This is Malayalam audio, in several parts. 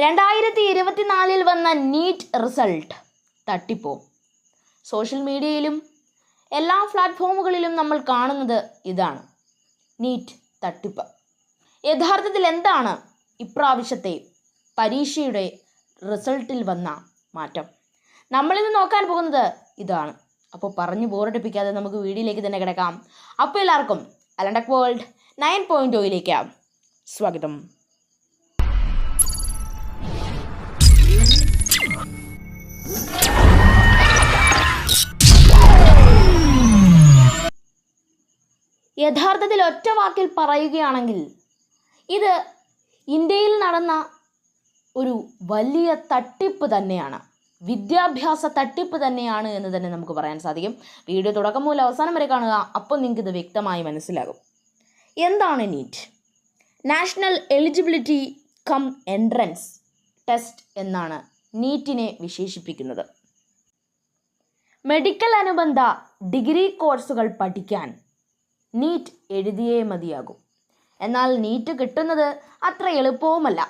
രണ്ടായിരത്തി ഇരുപത്തിനാലിൽ വന്ന നീറ്റ് റിസൾട്ട് തട്ടിപ്പോ. സോഷ്യൽ മീഡിയയിലും എല്ലാ പ്ലാറ്റ്ഫോമുകളിലും നമ്മൾ കാണുന്നത് ഇതാണ്. നീറ്റ് തട്ടിപ്പ്. യഥാർത്ഥത്തിൽ എന്താണ് ഇപ്രാവശ്യത്തെ പരീക്ഷയുടെ റിസൾട്ടിൽ വന്ന മാറ്റം? നമ്മളിന്ന് നോക്കാൻ പോകുന്നത് ഇതാണ്. അപ്പോൾ പറഞ്ഞു ബോറടിപ്പിക്കാതെ നമുക്ക് വീഡിയോയിലേക്ക് തന്നെ കിടക്കാം. അപ്പോൾ എല്ലാവർക്കും അലണ്ടക് വേൾഡ് നയൻ പോയിന്റ് ഒയിലേക്ക് സ്വാഗതം. യഥാർത്ഥത്തിൽ ഒറ്റ വാക്കിൽ പറയുകയാണെങ്കിൽ ഇത് ഇന്ത്യയിൽ നടന്ന ഒരു വലിയ തട്ടിപ്പ് തന്നെയാണ്. വിദ്യാഭ്യാസ തട്ടിപ്പ് തന്നെയാണ് എന്ന് തന്നെ നമുക്ക് പറയാൻ സാധിക്കും. വീഡിയോ തുടക്കം മുതൽ അവസാനം വരെ കാണുക. അപ്പോൾ നിങ്ങൾക്ക് ഇത് വ്യക്തമായി മനസ്സിലാകും. എന്താണ് NEET national eligibility cum entrance test എന്നാണ് നീറ്റിനെ വിശേഷിപ്പിക്കുന്നത്. മെഡിക്കൽ അനുബന്ധ ഡിഗ്രി കോഴ്സുകൾ പഠിക്കാൻ നീറ്റ് എഴുതിയേ മതിയാകും. എന്നാൽ നീറ്റ് കിട്ടുന്നത് അത്ര എളുപ്പവുമല്ല.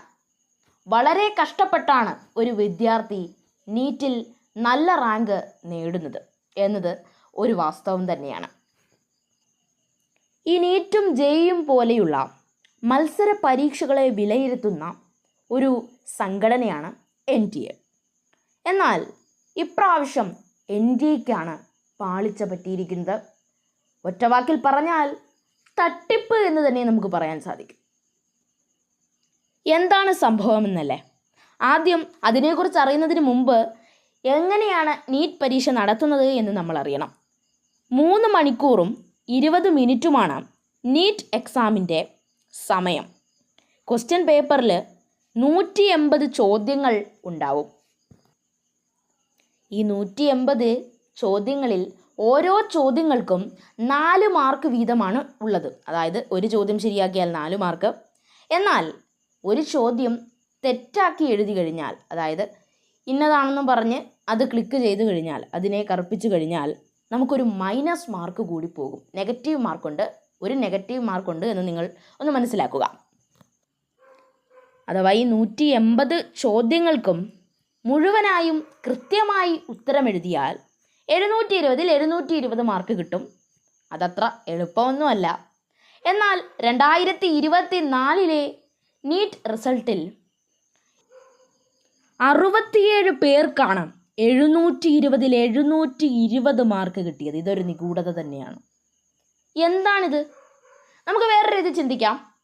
വളരെ കഷ്ടപ്പെട്ടാണ് ഒരു വിദ്യാർത്ഥി നീറ്റിൽ നല്ല റാങ്ക് നേടുന്നത് എന്നത് ഒരു വാസ്തവം തന്നെയാണ്. ഈ നീറ്റും ജെയും പോലെയുള്ള മത്സര പരീക്ഷകളെ വിലയിരുത്തുന്ന ഒരു സംഘടനയാണ് എൻ ടി എ എന്നാൽ ഇപ്രാവശ്യം എൻ ഡി എക്കാണ് പാളിച്ച പറ്റിയിരിക്കുന്നത്. ഒറ്റവാക്കിൽ പറഞ്ഞാൽ തട്ടിപ്പ് എന്ന് തന്നെ നമുക്ക് പറയാൻ സാധിക്കും. എന്താണ് സംഭവം എന്നല്ലേ? ആദ്യം അതിനെക്കുറിച്ച് അറിയുന്നതിന് മുമ്പ് എങ്ങനെയാണ് നീറ്റ് പരീക്ഷ നടത്തുന്നത് എന്ന് നമ്മൾ അറിയണം. മൂന്ന് മണിക്കൂറും ഇരുപത് മിനിറ്റുമാണ് നീറ്റ് എക്സാമിന്റെ സമയം. ക്വസ്റ്റ്യൻ പേപ്പറിൽ നൂറ്റി എൺപത് ചോദ്യങ്ങൾ ഉണ്ടാവും. ഈ നൂറ്റി എൺപത് ചോദ്യങ്ങളിൽ ഓരോ ചോദ്യങ്ങൾക്കും നാല് മാർക്ക് വീതമാണ് ഉള്ളത്. അതായത് ഒരു ചോദ്യം ശരിയാക്കിയാൽ നാല് മാർക്ക് എന്നാൽ ഒരു ചോദ്യം തെറ്റാക്കി എഴുതി കഴിഞ്ഞാൽ അതായത് ഇന്നതാണെന്ന് പറഞ്ഞ് അത് ക്ലിക്ക് ചെയ്ത് കഴിഞ്ഞാൽ അതിനെ കറുപ്പിച്ച് കഴിഞ്ഞാൽ നമുക്കൊരു മൈനസ് മാർക്ക് കൂടി പോകും. നെഗറ്റീവ് മാർക്കുണ്ട് ഒരു നെഗറ്റീവ് മാർക്കുണ്ട് എന്ന് നിങ്ങൾ ഒന്ന് മനസ്സിലാക്കുക. അഥവാ ഈ നൂറ്റി എൺപത് ചോദ്യങ്ങൾക്കും മുഴുവനായും കൃത്യമായി ഉത്തരമെഴുതിയാൽ എഴുന്നൂറ്റി ഇരുപതിൽ എഴുന്നൂറ്റി ഇരുപത് മാർക്ക് കിട്ടും. അതത്ര എളുപ്പമൊന്നുമല്ല. എന്നാൽ രണ്ടായിരത്തി ഇരുപത്തി നാലിലെ നീറ്റ് റിസൾട്ടിൽ അറുപത്തിയേഴ് പേർക്കാണ് എഴുന്നൂറ്റി ഇരുപതിൽ എഴുന്നൂറ്റി ഇരുപത് മാർക്ക് കിട്ടിയത്. ഇതൊരു നിഗൂഢത തന്നെയാണ്. എന്താണിത്? നമുക്ക് വേറെ രീതി ചിന്തിക്കാം.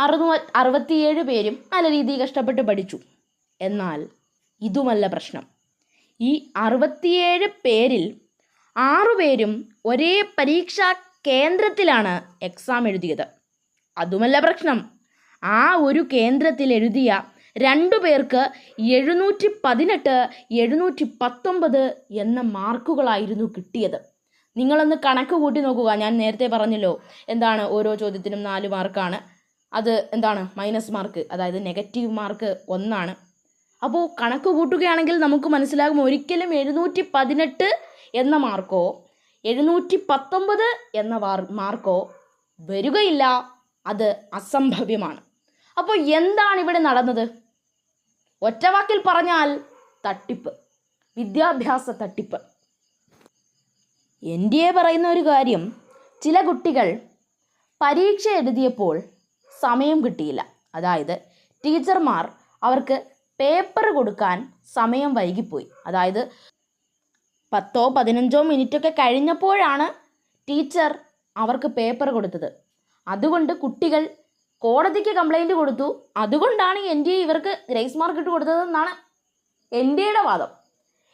അറുന്നൂ അറുപത്തിയേഴ് പേരും നല്ല രീതിയിൽ കഷ്ടപ്പെട്ട് പഠിച്ചു. എന്നാൽ ഇതുമല്ല പ്രശ്നം. ഈ അറുപത്തിയേഴ് പേരിൽ ആറുപേരും ഒരേ പരീക്ഷാ കേന്ദ്രത്തിലാണ് എക്സാം എഴുതിയത്. അതുമല്ല പ്രശ്നം. ആ ഒരു കേന്ദ്രത്തിൽ എഴുതിയ രണ്ടു പേർക്ക് എഴുന്നൂറ്റി പതിനെട്ട് എഴുന്നൂറ്റി പത്തൊമ്പത് എന്ന മാർക്കുകളായിരുന്നു കിട്ടിയത്. നിങ്ങളൊന്ന് കണക്ക് കൂട്ടി നോക്കുക. ഞാൻ നേരത്തെ പറഞ്ഞല്ലോ. എന്താണ് ഓരോ ചോദ്യത്തിനും നാല് മാർക്കാണ്. അത് എന്താണ്? മൈനസ് മാർക്ക് അതായത് നെഗറ്റീവ് മാർക്ക് ഒന്നാണ്. അപ്പോൾ കണക്ക് കൂട്ടുകയാണെങ്കിൽ നമുക്ക് മനസ്സിലാകും ഒരിക്കലും എഴുന്നൂറ്റി പതിനെട്ട് എന്ന മാർക്കോ എഴുന്നൂറ്റി പത്തൊമ്പത് എന്ന മാർക്കോ വരികയില്ല. അത് അസംഭവ്യമാണ്. അപ്പോൾ എന്താണ് ഇവിടെ നടന്നത്? ഒറ്റവാക്കിൽ പറഞ്ഞാൽ തട്ടിപ്പ്. വിദ്യാഭ്യാസ തട്ടിപ്പ്. എൻ ഡി എ പറയുന്ന ഒരു കാര്യം ചില കുട്ടികൾ പരീക്ഷ എഴുതിയപ്പോൾ സമയം കിട്ടിയില്ല. അതായത് ടീച്ചർമാർ അവർക്ക് പേപ്പർ കൊടുക്കാൻ സമയം വൈകിപ്പോയി. അതായത് പത്തോ പതിനഞ്ചോ മിനിറ്റൊക്കെ കഴിഞ്ഞപ്പോഴാണ് ടീച്ചർ അവർക്ക് പേപ്പർ കൊടുത്തത്. അതുകൊണ്ട് കുട്ടികൾ കോടതിക്ക് കംപ്ലൈന്റ് കൊടുത്തു. അതുകൊണ്ടാണ് എൻ ഡി എ ഇവർക്ക് ഗ്രേസ് മാർക്ക് ഇട്ട് കൊടുത്തതെന്നാണ് എൻ ഡി എയുടെ വാദം.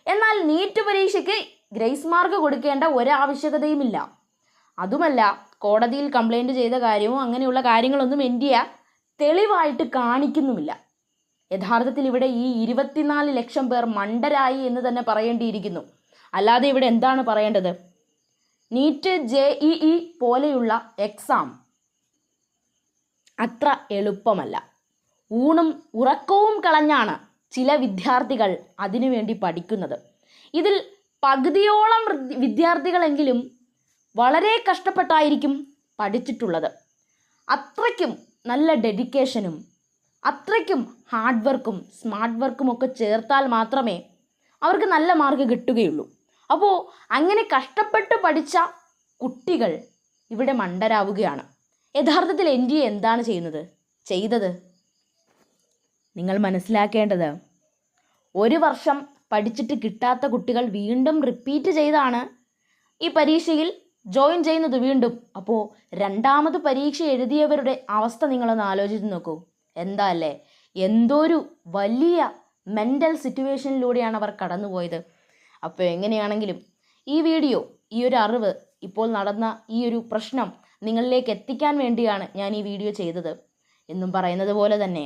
എന്നാൽ നീറ്റ് പരീക്ഷയ്ക്ക് ഗ്രേസ് മാർക്ക് കൊടുക്കേണ്ട ഒരാവശ്യകതയുമില്ല. അതുമല്ല കോടതിയിൽ കംപ്ലൈന്റ് ചെയ്ത കാര്യവും അങ്ങനെയുള്ള കാര്യങ്ങളൊന്നും എൻ തെളിവായിട്ട് കാണിക്കുന്നുമില്ല. യഥാർത്ഥത്തിൽ ഇവിടെ ഈ ഇരുപത്തിനാല് ലക്ഷം പേർ മണ്ടരായി എന്ന് തന്നെ പറയേണ്ടിയിരിക്കുന്നു. അല്ലാതെ ഇവിടെ എന്താണ് പറയേണ്ടത്? നീറ്റ് ജെ ഇ ഇ പോലെയുള്ള എക്സാം അത്ര എളുപ്പമല്ല. ഊണും ഉറക്കവും കളഞ്ഞാണ് ചില വിദ്യാർത്ഥികൾ അതിനുവേണ്ടി പഠിക്കുന്നത്. ഇതിൽ പകുതിയോളം വിദ്യാർത്ഥികളെങ്കിലും വളരെ കഷ്ടപ്പെട്ടായിരിക്കും പഠിച്ചിട്ടുള്ളത്. അത്രയ്ക്കും നല്ല ഡെഡിക്കേഷനും അത്രയ്ക്കും ഹാർഡ് വർക്കും സ്മാർട്ട് വർക്കും ഒക്കെ ചേർത്താൽ മാത്രമേ അവർക്ക് നല്ല മാർക്ക് കിട്ടുകയുള്ളൂ. അപ്പോൾ അങ്ങനെ കഷ്ടപ്പെട്ട് പഠിച്ച കുട്ടികൾ ഇവിടെ മണ്ടരാവുകയാണ്. യഥാർത്ഥത്തിൽ എൻ ഡി എ എന്താണ് ചെയ്യുന്നത്? ചെയ്തത്? നിങ്ങൾ മനസ്സിലാക്കേണ്ടത് ഒരു വർഷം പഠിച്ചിട്ട് കിട്ടാത്ത കുട്ടികൾ വീണ്ടും റിപ്പീറ്റ് ചെയ്താണ് ഈ പരീക്ഷയിൽ ജോയിൻ ചെയ്യുന്നത് വീണ്ടും. അപ്പോൾ രണ്ടാമത് പരീക്ഷ എഴുതിയവരുടെ അവസ്ഥ നിങ്ങളൊന്ന് ആലോചിച്ച് നോക്കൂ. എന്താ അല്ലേ? എന്തൊരു വലിയ മെന്റൽ സിറ്റുവേഷനിലൂടെയാണ് അവർ കടന്നുപോയത്. അപ്പോൾ എങ്ങനെയാണെങ്കിലും ഈ വീഡിയോ ഈ ഒരു അറിവ് ഇപ്പോൾ നടന്ന ഈ ഒരു പ്രശ്നം നിങ്ങളിലേക്ക് എത്തിക്കാൻ വേണ്ടിയാണ് ഞാൻ ഈ വീഡിയോ ചെയ്തത് എന്നും പറയുന്നത് പോലെ തന്നെ.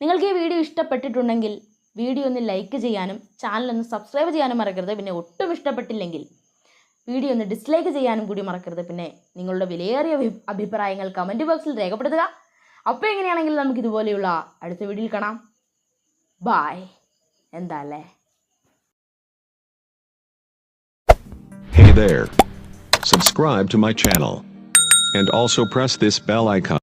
നിങ്ങൾക്ക് ഈ വീഡിയോ ഇഷ്ടപ്പെട്ടിട്ടുണ്ടെങ്കിൽ വീഡിയോ ഒന്ന് ലൈക്ക് ചെയ്യാനും ചാനൽ ഒന്ന് സബ്സ്ക്രൈബ് ചെയ്യാനും മറക്കരുത്. പിന്നെ ഒട്ടും ഇഷ്ടപ്പെട്ടില്ലെങ്കിൽ വീഡിയോ ഒന്ന് ഡിസ്ലൈക്ക് ചെയ്യാനും കൂടി മറക്കരുത് പിന്നെ നിങ്ങളുടെ വിലയേറിയ അഭിപ്രായങ്ങൾ കമന്റ് ബോക്സിൽ രേഖപ്പെടുത്തുക അപ്പോൾ എങ്ങനെയാണെങ്കിൽ നമുക്ക് ഇതുപോലെയുള്ള അടുത്ത വീഡിയോയിൽ കാണാം ബായ് എന്താ അല്ലേ Hey there. Subscribe to my channel. And also press this bell icon.